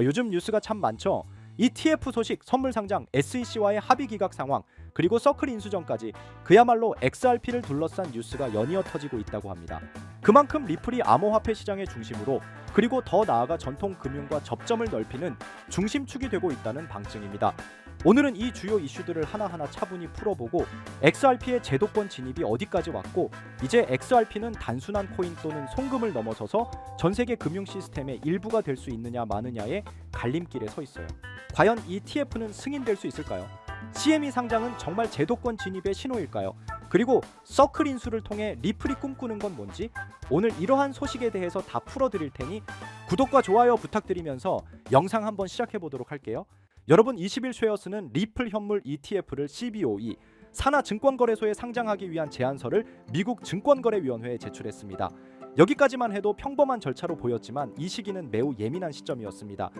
어, 요즘 뉴스가 참 많죠. ETF 소식, 선물 상장, SEC와의 합의 기각 상황, 그리고 서클 인수전까지 그야말로 XRP를 둘러싼 뉴스가 연이어 터지고 있다고 합니다. 그만큼 리플이 암호화폐 시장의 중심으로 그리고 더 나아가 전통 금융과 접점을 넓히는 중심축이 되고 있다는 방증입니다. 오늘은 이 주요 이슈들을 하나하나 차분히 풀어보고 XRP의 제도권 진입이 어디까지 왔고 이제 XRP는 단순한 코인 또는 송금을 넘어서서 전 세계 금융 시스템의 일부가 될 수 있느냐 마느냐의 갈림길에 서 있어요. 과연 ETF는 승인될 수 있을까요? CME 상장은 정말 제도권 진입의 신호일까요? 그리고 서클 인수를 통해 리플이 꿈꾸는 건 뭔지 오늘 이러한 소식에 대해서 다 풀어드릴 테니 구독과 좋아요 부탁드리면서 영상 한번 시작해 보도록 할게요. 여러분 20일 쉐어스는 리플 현물 ETF를 CBOE 산하 증권거래소에 상장하기 위한 제안서를 미국 증권거래위원회에 제출했습니다. 여기까지만 해도 평범한 절차로 보였지만 이 시기는 매우 예민한 시점이었습니다.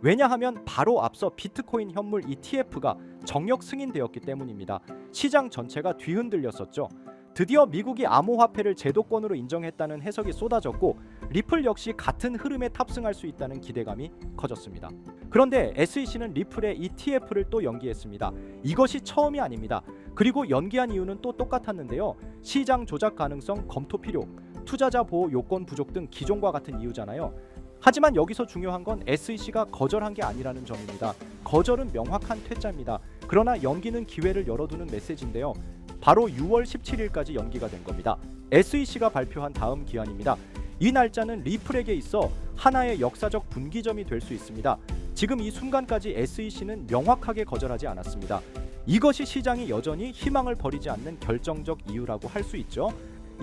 왜냐하면 바로 앞서 비트코인 현물 ETF가 정력 승인되었기 때문입니다. 시장 전체가 뒤흔들렸었죠. 드디어 미국이 암호화폐를 제도권으로 인정했다는 해석이 쏟아졌고 리플 역시 같은 흐름에 탑승할 수 있다는 기대감이 커졌습니다. 그런데 SEC는 리플의 ETF를 또 연기했습니다. 이것이 처음이 아닙니다. 그리고 연기한 이유는 또 똑같았는데요. 시장 조작 가능성 검토 필요, 투자자 보호 요건 부족 등 기존과 같은 이유잖아요. 하지만 여기서 중요한 건 SEC가 거절한 게 아니라는 점입니다. 거절은 명확한 퇴짜입니다. 그러나 연기는 기회를 열어두는 메시지인데요. 바로 6월 17일까지 연기가 된 겁니다. SEC가 발표한 다음 기한입니다. 이 날짜는 리플에게 있어 하나의 역사적 분기점이 될 수 있습니다. 지금 이 순간까지 SEC는 명확하게 거절하지 않았습니다. 이것이 시장이 여전히 희망을 버리지 않는 결정적 이유라고 할 수 있죠.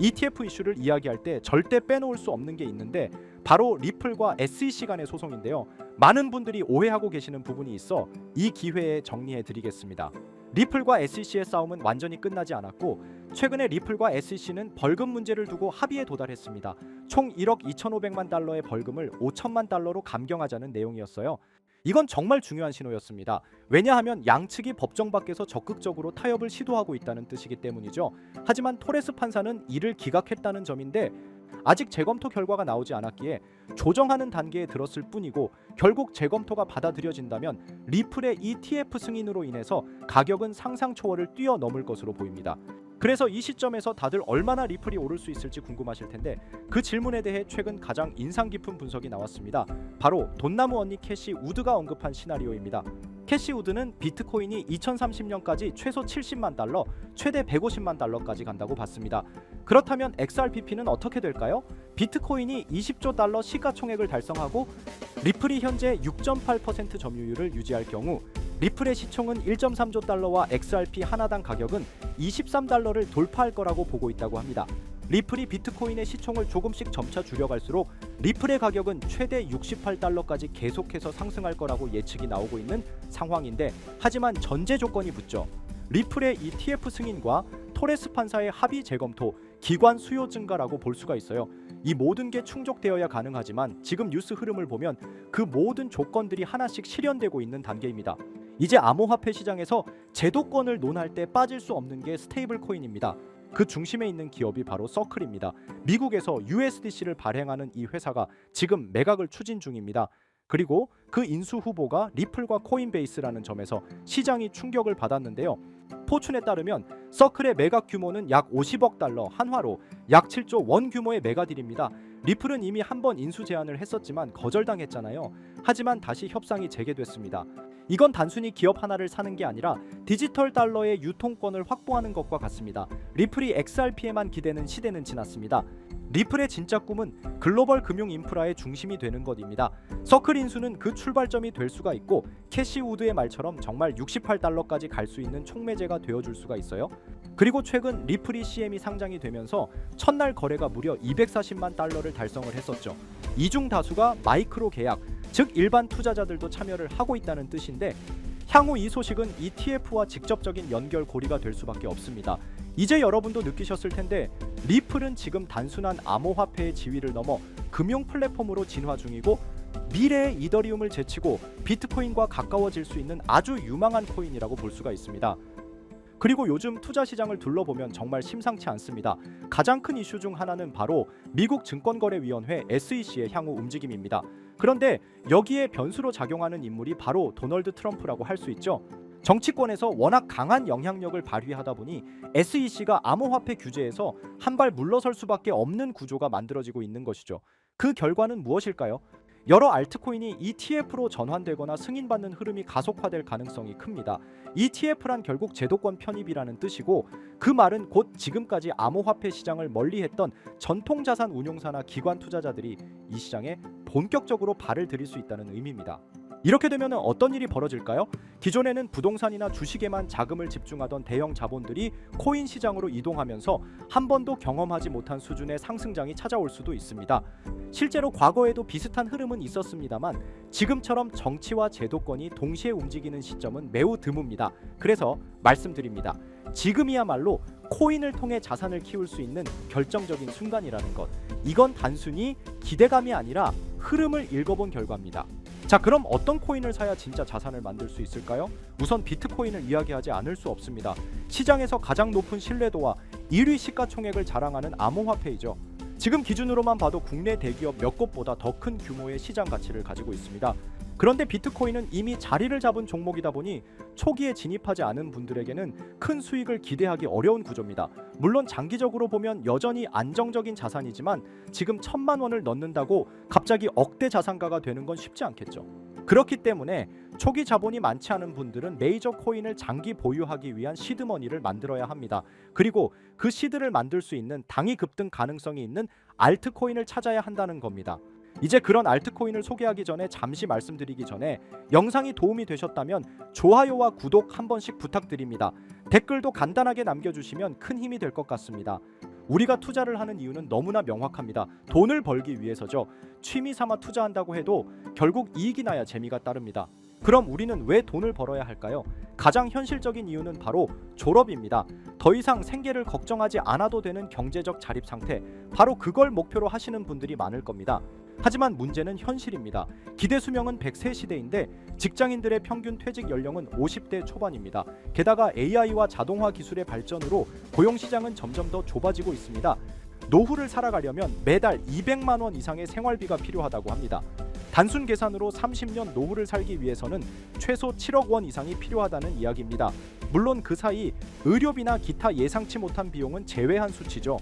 ETF 이슈를 이야기할 때 절대 빼놓을 수 없는 게 있는데 바로 리플과 SEC 간의 소송인데요. 많은 분들이 오해하고 계시는 부분이 있어 이 기회에 정리해 드리겠습니다. 리플과 SEC의 싸움은 완전히 끝나지 않았고 최근에 리플과 SEC는 벌금 문제를 두고 합의에 도달했습니다. 총 1억 2,500만 달러의 벌금을 5천만 달러로 감경하자는 내용이었어요. 이건 정말 중요한 신호였습니다. 왜냐하면 양측이 법정 밖에서 적극적으로 타협을 시도하고 있다는 뜻이기 때문이죠. 하지만 토레스 판사는 이를 기각했다는 점인데 아직 재검토 결과가 나오지 않았기에 조정하는 단계에 들었을 뿐이고 결국 재검토가 받아들여진다면 리플의 ETF 승인으로 인해서 가격은 상상 초월을 뛰어넘을 것으로 보입니다. 그래서 이 시점에서 다들 얼마나 리플이 오를 수 있을지 궁금하실 텐데 그 질문에 대해 최근 가장 인상 깊은 분석이 나왔습니다. 바로 돈나무 언니 캐시 우드가 언급한 시나리오입니다. 캐시 우드는 비트코인이 2030년까지 최소 70만 달러, 최대 150만 달러까지 간다고 봤습니다. 그렇다면 XRPP는 어떻게 될까요? 비트코인이 20조 달러 시가총액을 달성하고 리플이 현재 6.8% 점유율을 유지할 경우 리플의 시총은 1.3조 달러와 XRP 하나당 가격은 23달러를 돌파할 거라고 보고 있다고 합니다. 리플이 비트코인의 시총을 조금씩 점차 줄여갈수록 리플의 가격은 최대 68달러까지 계속해서 상승할 거라고 예측이 나오고 있는 상황인데 하지만 전제 조건이 붙죠. 리플의 ETF 승인과 토레스 판사의 합의 재검토, 기관 수요 증가라고 볼 수가 있어요. 이 모든 게 충족되어야 가능하지만 지금 뉴스 흐름을 보면 그 모든 조건들이 하나씩 실현되고 있는 단계입니다. 이제 암호화폐 시장에서 제도권을 논할 때 빠질 수 없는 게 스테이블 코인입니다. 그 중심에 있는 기업이 바로 서클입니다. 미국에서 USDC를 발행하는 이 회사가 지금 매각을 추진 중입니다. 그리고 그 인수 후보가 리플과 코인베이스라는 점에서 시장이 충격을 받았는데요. 포춘에 따르면 서클의 매각 규모는 약 50억 달러 한화로 약 7조 원 규모의 매가딜입니다. 리플은 이미 한 번 인수 제안을 했었지만 거절당했잖아요. 하지만 다시 협상이 재개됐습니다. 이건 단순히 기업 하나를 사는 게 아니라 디지털 달러의 유통권을 확보하는 것과 같습니다. 리플이 XRP에만 기대는 시대는 지났습니다. 리플의 진짜 꿈은 글로벌 금융 인프라의 중심이 되는 것입니다. 서클 인수는 그 출발점이 될 수가 있고 캐시 우드의 말처럼 정말 68달러까지 갈 수 있는 촉매제가 되어줄 수가 있어요. 그리고 최근 리플이 CM이 상장이 되면서 첫날 거래가 무려 240만 달러를 달성을 했었죠. 이중 다수가 마이크로 계약, 즉 일반 투자자들도 참여를 하고 있다는 뜻인데 향후 이 소식은 ETF와 직접적인 연결 고리가 될 수밖에 없습니다. 이제 여러분도 느끼셨을 텐데 리플은 지금 단순한 암호화폐의 지위를 넘어 금융 플랫폼으로 진화 중이고 미래의 이더리움을 제치고 비트코인과 가까워질 수 있는 아주 유망한 코인이라고 볼 수가 있습니다. 그리고 요즘 투자 시장을 둘러보면 정말 심상치 않습니다. 가장 큰 이슈 중 하나는 바로 미국 증권거래위원회 SEC의 향후 움직임입니다. 그런데 여기에 변수로 작용하는 인물이 바로 도널드 트럼프라고 할 수 있죠. 정치권에서 워낙 강한 영향력을 발휘하다 보니 SEC가 암호화폐 규제에서 한 발 물러설 수밖에 없는 구조가 만들어지고 있는 것이죠. 그 결과는 무엇일까요? 여러 알트코인이 ETF로 전환되거나 승인받는 흐름이 가속화될 가능성이 큽니다. ETF란 결국 제도권 편입이라는 뜻이고 그 말은 곧 지금까지 암호화폐 시장을 멀리했던 전통 자산 운용사나 기관 투자자들이 이 시장에 본격적으로 발을 들일 수 있다는 의미입니다. 이렇게 되면 어떤 일이 벌어질까요? 기존에는 부동산이나 주식에만 자금을 집중하던 대형 자본들이 코인 시장으로 이동하면서 한 번도 경험하지 못한 수준의 상승장이 찾아올 수도 있습니다. 실제로 과거에도 비슷한 흐름은 있었습니다만 지금처럼 정치와 제도권이 동시에 움직이는 시점은 매우 드뭅니다. 그래서 말씀드립니다. 지금이야말로 코인을 통해 자산을 키울 수 있는 결정적인 순간이라는 것. 이건 단순히 기대감이 아니라 흐름을 읽어본 결과입니다. 자, 그럼 어떤 코인을 사야 진짜 자산을 만들 수 있을까요? 우선 비트코인을 이야기하지 않을 수 없습니다. 시장에서 가장 높은 신뢰도와 1위 시가총액을 자랑하는 암호화폐이죠. 지금 기준으로만 봐도 국내 대기업 몇 곳보다 더 큰 규모의 시장 가치를 가지고 있습니다. 그런데 비트코인은 이미 자리를 잡은 종목이다 보니 초기에 진입하지 않은 분들에게는 큰 수익을 기대하기 어려운 구조입니다. 물론 장기적으로 보면 여전히 안정적인 자산이지만 지금 천만 원을 넣는다고 갑자기 억대 자산가가 되는 건 쉽지 않겠죠. 그렇기 때문에 초기 자본이 많지 않은 분들은 메이저 코인을 장기 보유하기 위한 시드머니를 만들어야 합니다. 그리고 그 시드를 만들 수 있는 당위 급등 가능성이 있는 알트코인을 찾아야 한다는 겁니다. 이제 그런 알트코인을 소개하기 전에 잠시 말씀드리기 전에 영상이 도움이 되셨다면 좋아요와 구독 한 번씩 부탁드립니다. 댓글도 간단하게 남겨주시면 큰 힘이 될 것 같습니다. 우리가 투자를 하는 이유는 너무나 명확합니다. 돈을 벌기 위해서죠. 취미 삼아 투자한다고 해도 결국 이익이 나야 재미가 따릅니다. 그럼 우리는 왜 돈을 벌어야 할까요? 가장 현실적인 이유는 바로 졸업입니다. 더 이상 생계를 걱정하지 않아도 되는 경제적 자립 상태, 바로 그걸 목표로 하시는 분들이 많을 겁니다. 하지만 문제는 현실입니다. 기대 수명은 100세 시대인데 직장인들의 평균 퇴직 연령은 50대 초반입니다. 게다가 AI와 자동화 기술의 발전으로 고용 시장은 점점 더 좁아지고 있습니다. 노후를 살아가려면 매달 200만 원 이상의 생활비가 필요하다고 합니다. 단순 계산으로 30년 노후를 살기 위해서는 최소 7억 원 이상이 필요하다는 이야기입니다. 물론 그 사이 의료비나 기타 예상치 못한 비용은 제외한 수치죠.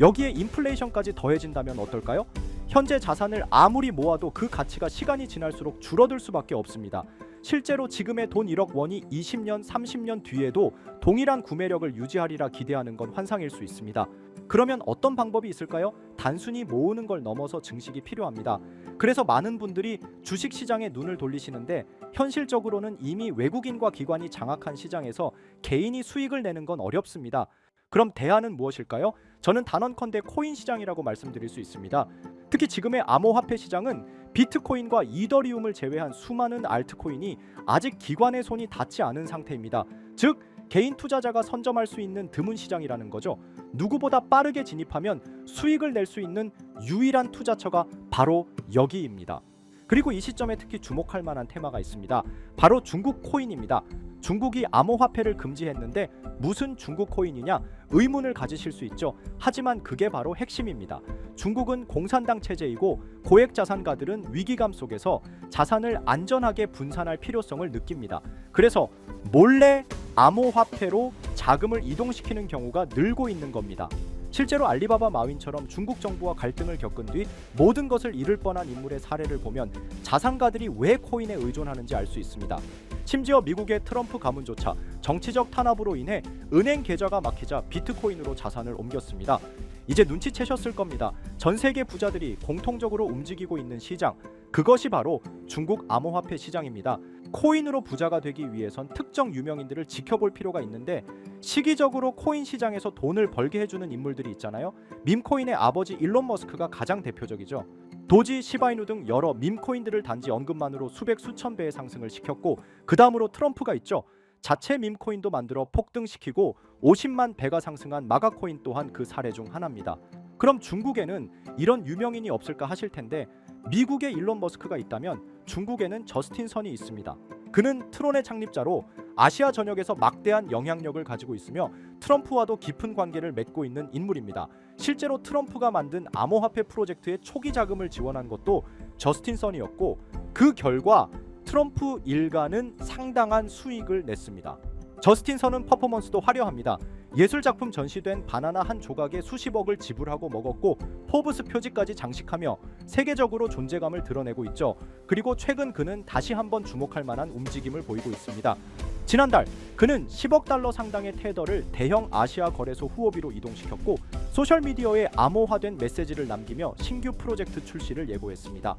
여기에 인플레이션까지 더해진다면 어떨까요? 현재 자산을 아무리 모아도 그 가치가 시간이 지날수록 줄어들 수밖에 없습니다. 실제로 지금의 돈 1억 원이 20년, 30년 뒤에도 동일한 구매력을 유지하리라 기대하는 건 환상일 수 있습니다. 그러면 어떤 방법이 있을까요? 단순히 모으는 걸 넘어서 증식이 필요합니다. 그래서 많은 분들이 주식 시장에 눈을 돌리시는데 현실적으로는 이미 외국인과 기관이 장악한 시장에서 개인이 수익을 내는 건 어렵습니다. 그럼 대안은 무엇일까요? 저는 단언컨대 코인 시장이라고 말씀드릴 수 있습니다. 특히 지금의 암호화폐 시장은 비트코인과 이더리움을 제외한 수많은 알트코인이 아직 기관의 손이 닿지 않은 상태입니다. 즉 개인 투자자가 선점할 수 있는 드문 시장이라는 거죠. 누구보다 빠르게 진입하면 수익을 낼 수 있는 유일한 투자처가 바로 여기입니다. 그리고 이 시점에 특히 주목할 만한 테마가 있습니다. 바로 중국 코인입니다. 중국이 암호화폐를 금지했는데 무슨 중국 코인이냐 의문을 가지실 수 있죠. 하지만 그게 바로 핵심입니다. 중국은 공산당 체제이고 고액 자산가들은 위기감 속에서 자산을 안전하게 분산할 필요성을 느낍니다. 그래서 몰래 암호화폐로 자금을 이동시키는 경우가 늘고 있는 겁니다. 실제로 알리바바 마윈처럼 중국 정부와 갈등을 겪은 뒤 모든 것을 잃을 뻔한 인물의 사례를 보면 자산가들이 왜 코인에 의존하는지 알 수 있습니다. 심지어 미국의 트럼프 가문조차 정치적 탄압으로 인해 은행 계좌가 막히자 비트코인으로 자산을 옮겼습니다. 이제 눈치채셨을 겁니다. 전 세계 부자들이 공통적으로 움직이고 있는 시장, 그것이 바로 중국 암호화폐 시장입니다. 코인으로 부자가 되기 위해선 특정 유명인들을 지켜볼 필요가 있는데 시기적으로 코인 시장에서 돈을 벌게 해주는 인물들이 있잖아요. 밈코인의 아버지 일론 머스크가 가장 대표적이죠. 도지, 시바이누 등 여러 밈코인들을 단지 언급만으로 수백 수천 배의 상승을 시켰고 그 다음으로 트럼프가 있죠. 자체 밈코인도 만들어 폭등시키고 50만 배가 상승한 마가코인 또한 그 사례 중 하나입니다. 그럼 중국에는 이런 유명인이 없을까 하실 텐데 미국에 일론 머스크가 있다면 중국에는 저스틴 선이 있습니다. 그는 트론의 창립자로 아시아 전역에서 막대한 영향력을 가지고 있으며 트럼프와도 깊은 관계를 맺고 있는 인물입니다. 실제로 트럼프가 만든 암호화폐 프로젝트의 초기 자금을 지원한 것도 저스틴 선이었고 그 결과 트럼프 일가는 상당한 수익을 냈습니다. 저스틴 선은 퍼포먼스도 화려합니다. 예술 작품 전시된 바나나 한 조각에 수십억을 지불하고 먹었고 포브스 표지까지 장식하며 세계적으로 존재감을 드러내고 있죠. 그리고 최근 그는 다시 한번 주목할 만한 움직임을 보이고 있습니다. 지난달 그는 10억 달러 상당의 테더를 대형 아시아 거래소 후오비로 이동시켰고 소셜 미디어에 암호화된 메시지를 남기며 신규 프로젝트 출시를 예고했습니다.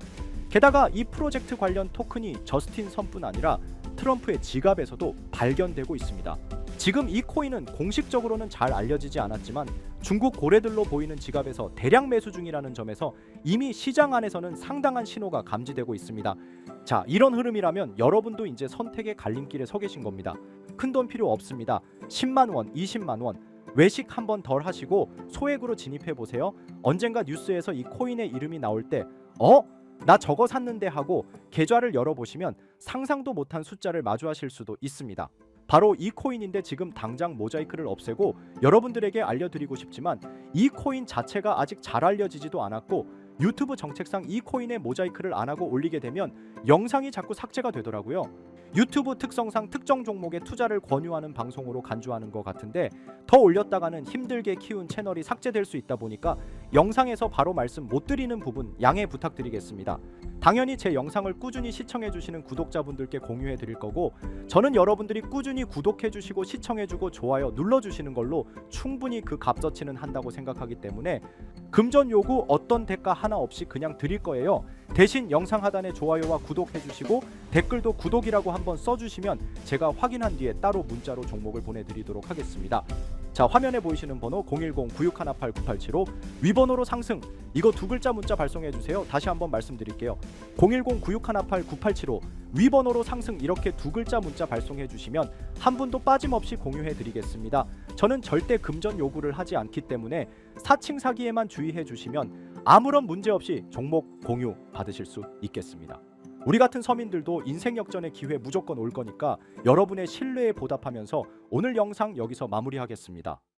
게다가 이 프로젝트 관련 토큰이 저스틴 선뿐 아니라 트럼프의 지갑에서도 발견되고 있습니다. 지금 이 코인은 공식적으로는 잘 알려지지 않았지만 중국 고래들로 보이는 지갑에서 대량 매수 중이라는 점에서 이미 시장 안에서는 상당한 신호가 감지되고 있습니다. 자, 이런 흐름이라면 여러분도 이제 선택의 갈림길에 서 계신 겁니다. 큰 돈 필요 없습니다. 10만 원, 20만 원 외식 한 번 덜 하시고 소액으로 진입해 보세요. 언젠가 뉴스에서 이 코인의 이름이 나올 때 어? 나 저거 샀는데 하고 계좌를 열어보시면 상상도 못한 숫자를 마주하실 수도 있습니다. 바로 이 코인인데 지금 당장 모자이크를 없애고 여러분들에게 알려드리고 싶지만 이 코인 자체가 아직 잘 알려지지도 않았고 유튜브 정책상 이 코인의 모자이크를 안 하고 올리게 되면 영상이 자꾸 삭제가 되더라고요. 유튜브 특성상 특정 종목에 투자를 권유하는 방송으로 간주하는 것 같은데 더 올렸다가는 힘들게 키운 채널이 삭제될 수 있다 보니까 영상에서 바로 말씀 못 드리는 부분 양해 부탁드리겠습니다. 당연히 제 영상을 꾸준히 시청해 주시는 구독자분들께 공유해 드릴 거고 저는 여러분들이 꾸준히 구독해 주시고 시청해 주고 좋아요 눌러 주시는 걸로 충분히 그 값어치는 한다고 생각하기 때문에 금전 요구 어떤 대가 하나 없이 그냥 드릴 거예요. 대신 영상 하단에 좋아요와 구독해 주시고 댓글도 구독이라고 한번 써 주시면 제가 확인한 뒤에 따로 문자로 종목을 보내 드리도록 하겠습니다. 자 화면에 보이시는 번호 010-9618-9875 위번호로 상승 이거 두 글자 문자 발송해 주세요. 다시 한번 말씀드릴게요. 010-9618-9875 위번호로 상승 이렇게 두 글자 문자 발송해 주시면 한 분도 빠짐없이 공유해 드리겠습니다. 저는 절대 금전 요구를 하지 않기 때문에 사칭 사기에만 주의해 주시면 아무런 문제 없이 종목 공유 받으실 수 있겠습니다. 우리 같은 서민들도 인생 역전의 기회 무조건 올 거니까 여러분의 신뢰에 보답하면서 오늘 영상 여기서 마무리하겠습니다.